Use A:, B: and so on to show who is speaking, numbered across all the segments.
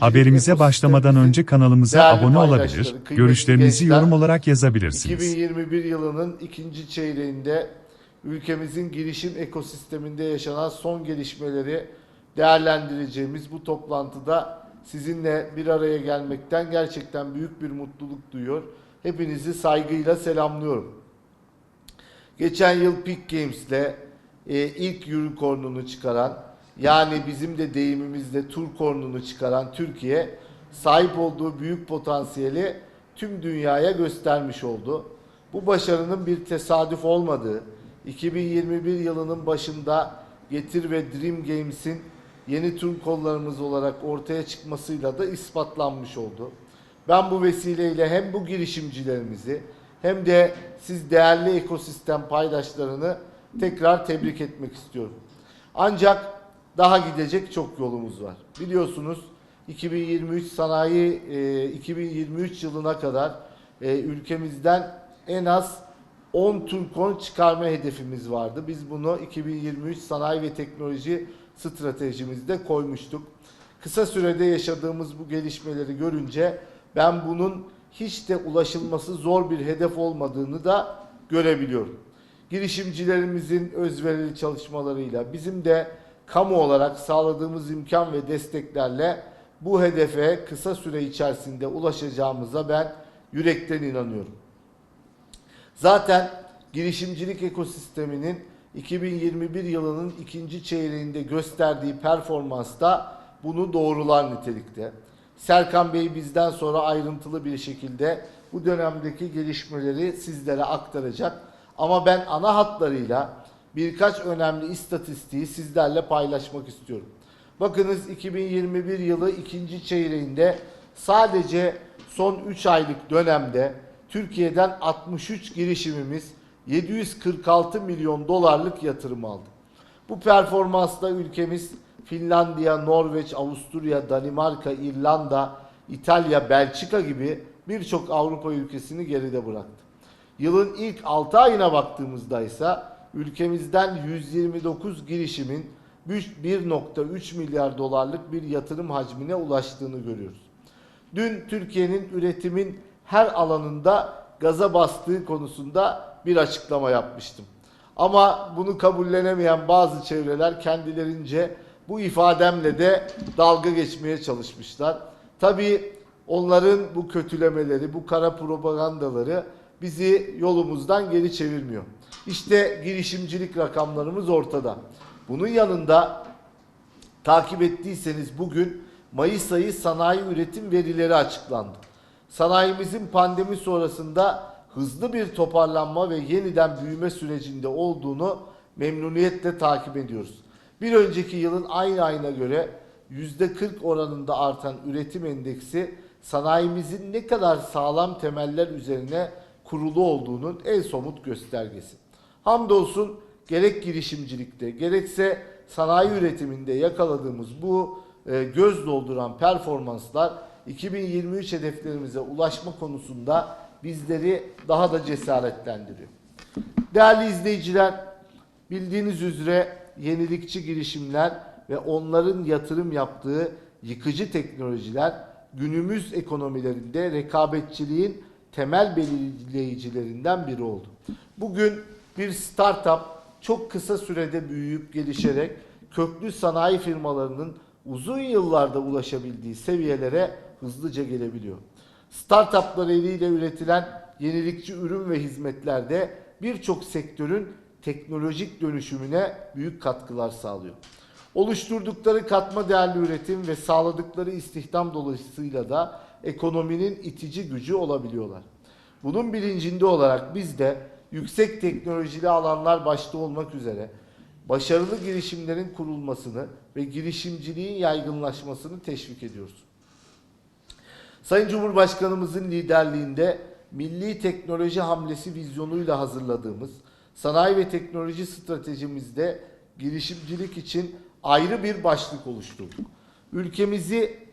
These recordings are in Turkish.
A: Haberimize başlamadan önce kanalımıza
B: Değerli
A: abone olabilir,
B: paydaşları, kıymetli
A: görüşlerinizi
B: gençler,
A: yorum olarak yazabilirsiniz.
B: 2021 yılının ikinci çeyreğinde ülkemizin girişim ekosisteminde yaşanan son gelişmeleri değerlendireceğimiz bu toplantıda sizinle bir araya gelmekten gerçekten büyük bir mutluluk duyuyor. Hepinizi saygıyla selamlıyorum. Geçen yıl Peak Games'le e, ilk unicorn'unu çıkaran yani bizim de deyimimizle turkornunu çıkaran Türkiye sahip olduğu büyük potansiyeli tüm dünyaya göstermiş oldu. Bu başarının bir tesadüf olmadığı, 2021 yılının başında Getir ve Dream Games'in yeni turkollarımız olarak ortaya çıkmasıyla da ispatlanmış oldu. Ben bu vesileyle hem bu girişimcilerimizi hem de siz değerli ekosistem paydaşlarını tekrar tebrik etmek istiyorum. Ancak daha gidecek çok yolumuz var. Biliyorsunuz 2023 sanayi e, 2023 yılına kadar e, ülkemizden en az 10 Turkon çıkarma hedefimiz vardı. Biz bunu 2023 sanayi ve teknoloji stratejimizde koymuştuk. Kısa sürede yaşadığımız bu gelişmeleri görünce ben bunun hiç de ulaşılması zor bir hedef olmadığını da görebiliyorum. Girişimcilerimizin özverili çalışmalarıyla bizim de kamu olarak sağladığımız imkan ve desteklerle bu hedefe kısa süre içerisinde ulaşacağımıza ben yürekten inanıyorum. Zaten girişimcilik ekosisteminin 2021 yılının ikinci çeyreğinde gösterdiği performans da bunu doğrular nitelikte. Serkan Bey bizden sonra ayrıntılı bir şekilde bu dönemdeki gelişmeleri sizlere aktaracak. Ama ben ana hatlarıyla birkaç önemli istatistiği sizlerle paylaşmak istiyorum. Bakınız 2021 yılı ikinci çeyreğinde sadece son 3 aylık dönemde Türkiye'den 63 girişimimiz 746 milyon dolarlık yatırım aldı. Bu performansla ülkemiz Finlandiya, Norveç, Avusturya, Danimarka, İrlanda, İtalya, Belçika gibi birçok Avrupa ülkesini geride bıraktı. Yılın ilk 6 ayına baktığımızda ise ülkemizden 129 girişimin 1.3 milyar dolarlık bir yatırım hacmine ulaştığını görüyoruz. Dün Türkiye'nin üretimin her alanında gaza bastığı konusunda bir açıklama yapmıştım. Ama bunu kabullenemeyen bazı çevreler kendilerince bu ifademle de dalga geçmeye çalışmışlar. Tabii onların bu kötülemeleri, bu kara propagandaları bizi yolumuzdan geri çevirmiyor. İşte girişimcilik rakamlarımız ortada. Bunun yanında takip ettiyseniz bugün Mayıs ayı sanayi üretim verileri açıklandı. Sanayimizin pandemi sonrasında hızlı bir toparlanma ve yeniden büyüme sürecinde olduğunu memnuniyetle takip ediyoruz. Bir önceki yılın aynı ayına göre %40 oranında artan üretim endeksi sanayimizin ne kadar sağlam temeller üzerine kurulu olduğunun en somut göstergesi. Hamdolsun gerek girişimcilikte gerekse sanayi üretiminde yakaladığımız bu e, göz dolduran performanslar 2023 hedeflerimize ulaşma konusunda bizleri daha da cesaretlendiriyor. Değerli izleyiciler, bildiğiniz üzere yenilikçi girişimler ve onların yatırım yaptığı yıkıcı teknolojiler günümüz ekonomilerinde rekabetçiliğin temel belirleyicilerinden biri oldu. Bugün bir startup çok kısa sürede büyüyüp gelişerek köklü sanayi firmalarının uzun yıllarda ulaşabildiği seviyelere hızlıca gelebiliyor. Startuplar eliyle üretilen yenilikçi ürün ve hizmetlerde birçok sektörün teknolojik dönüşümüne büyük katkılar sağlıyor. Oluşturdukları katma değerli üretim ve sağladıkları istihdam dolayısıyla da ekonominin itici gücü olabiliyorlar. Bunun bilincinde olarak biz de yüksek teknolojili alanlar başta olmak üzere başarılı girişimlerin kurulmasını ve girişimciliğin yaygınlaşmasını teşvik ediyoruz. Sayın Cumhurbaşkanımızın liderliğinde milli teknoloji hamlesi vizyonuyla hazırladığımız sanayi ve teknoloji stratejimizde girişimcilik için ayrı bir başlık oluşturduk. Ülkemizi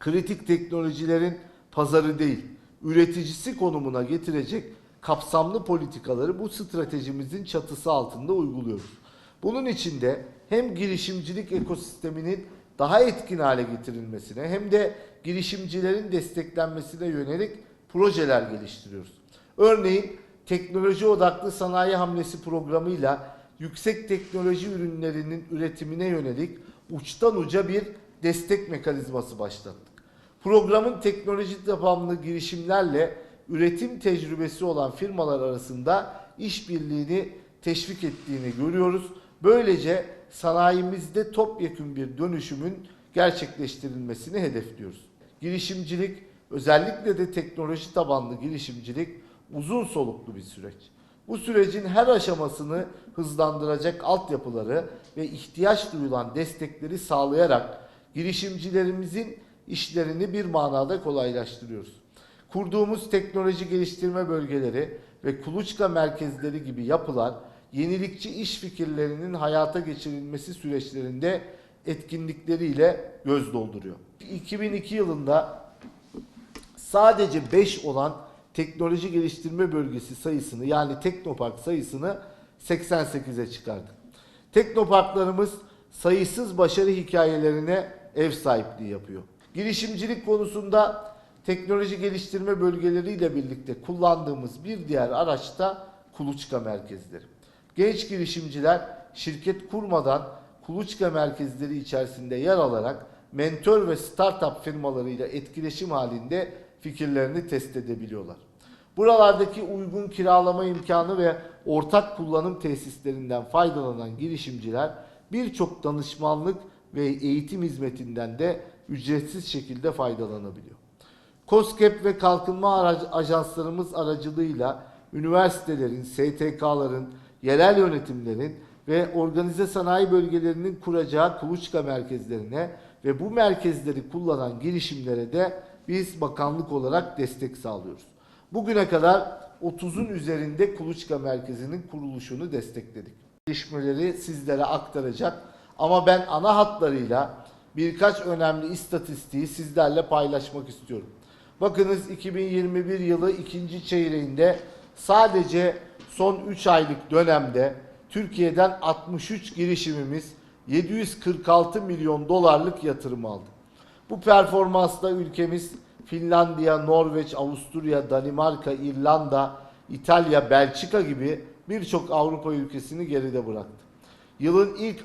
B: kritik teknolojilerin pazarı değil, üreticisi konumuna getirecek kapsamlı politikaları bu stratejimizin çatısı altında uyguluyoruz. Bunun için de hem girişimcilik ekosisteminin daha etkin hale getirilmesine hem de girişimcilerin desteklenmesine yönelik projeler geliştiriyoruz. Örneğin teknoloji odaklı sanayi hamlesi programıyla yüksek teknoloji ürünlerinin üretimine yönelik uçtan uca bir destek mekanizması başlattık. Programın teknoloji tabanlı girişimlerle üretim tecrübesi olan firmalar arasında işbirliğini teşvik ettiğini görüyoruz. Böylece sanayimizde topyekun bir dönüşümün gerçekleştirilmesini hedefliyoruz. Girişimcilik, özellikle de teknoloji tabanlı girişimcilik uzun soluklu bir süreç. Bu sürecin her aşamasını hızlandıracak altyapıları ve ihtiyaç duyulan destekleri sağlayarak girişimcilerimizin işlerini bir manada kolaylaştırıyoruz. Kurduğumuz teknoloji geliştirme bölgeleri ve kuluçka merkezleri gibi yapılar yenilikçi iş fikirlerinin hayata geçirilmesi süreçlerinde etkinlikleriyle göz dolduruyor. 2002 yılında sadece 5 olan teknoloji geliştirme bölgesi sayısını yani teknopark sayısını 88'e çıkardık. Teknoparklarımız sayısız başarı hikayelerine ev sahipliği yapıyor. Girişimcilik konusunda teknoloji geliştirme bölgeleriyle birlikte kullandığımız bir diğer araç da kuluçka merkezleri. Genç girişimciler şirket kurmadan kuluçka merkezleri içerisinde yer alarak mentor ve startup firmalarıyla etkileşim halinde fikirlerini test edebiliyorlar. Buralardaki uygun kiralama imkanı ve ortak kullanım tesislerinden faydalanan girişimciler birçok danışmanlık ve eğitim hizmetinden de ücretsiz şekilde faydalanabiliyor. COSGAP ve kalkınma ajanslarımız aracılığıyla üniversitelerin, STK'ların, yerel yönetimlerin ve organize sanayi bölgelerinin kuracağı kuluçka merkezlerine ve bu merkezleri kullanan girişimlere de biz bakanlık olarak destek sağlıyoruz. Bugüne kadar 30'un üzerinde kuluçka merkezinin kuruluşunu destekledik. Gelişmeleri sizlere aktaracak ama ben ana hatlarıyla birkaç önemli istatistiği sizlerle paylaşmak istiyorum. Bakınız 2021 yılı ikinci çeyreğinde sadece son 3 aylık dönemde Türkiye'den 63 girişimimiz 746 milyon dolarlık yatırım aldı. Bu performansla ülkemiz Finlandiya, Norveç, Avusturya, Danimarka, İrlanda, İtalya, Belçika gibi birçok Avrupa ülkesini geride bıraktı. Yılın ilk